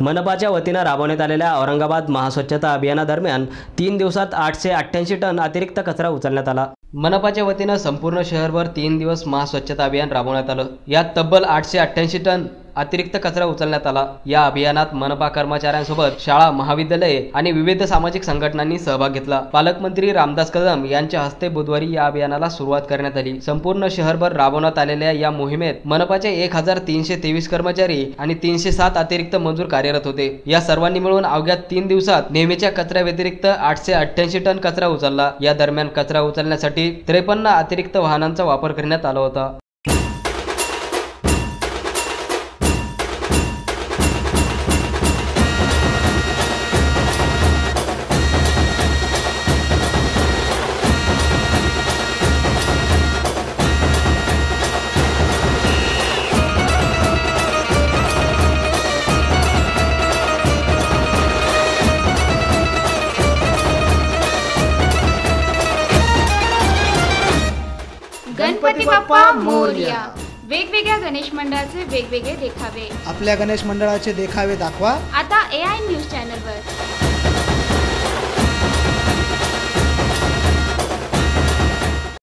मनपाच्या वतीनं राबवण्यात आलेल्या औरंगाबाद महास्वच्छता अभियानादरम्यान तीन दिवसात आठशे अठ्ठ्याऐंशी टन अतिरिक्त कचरा उचलण्यात आला. मनपाच्या वतीनं संपूर्ण शहरभर तीन दिवस महास्वच्छता अभियान राबवण्यात आलं. यात तब्बल आठशे अठ्ठ्याऐंशी टन अतिरिक्त कचरा उचलण्यात आला. या अभियानात मनपा कर्मचाऱ्यांसोबत शाळा महाविद्यालये आणि विविध सामाजिक संघटनांनी सहभाग घेतला. पालकमंत्री रामदास कदम यांच्या हस्ते बुधवारी या अभियानाला सुरुवात करण्यात आली. संपूर्ण शहरभर राबवण्यात आलेल्या या मोहिमेत मनपाचे एक हजार तीनशे तेवीस कर्मचारी आणि तीनशे सात अतिरिक्त मजूर कार्यरत होते. या सर्वांनी मिळून अवघ्या तीन दिवसात नेहमीच्या कचऱ्या व्यतिरिक्त आठशे अठ्ठ्याऐंशी टन कचरा उचलला. या दरम्यान कचरा उचलण्यासाठी त्रेपन्न अतिरिक्त वाहनांचा वापर करण्यात आला होता. गणपती बाप्पा मोरया. वेगवेगळ्या गणेश मंडळाचे वेगवेगळे देखावे. आपल्या गणेश मंडळाचे देखावे दाखवा. आता ए आय न्यूज चॅनलवर.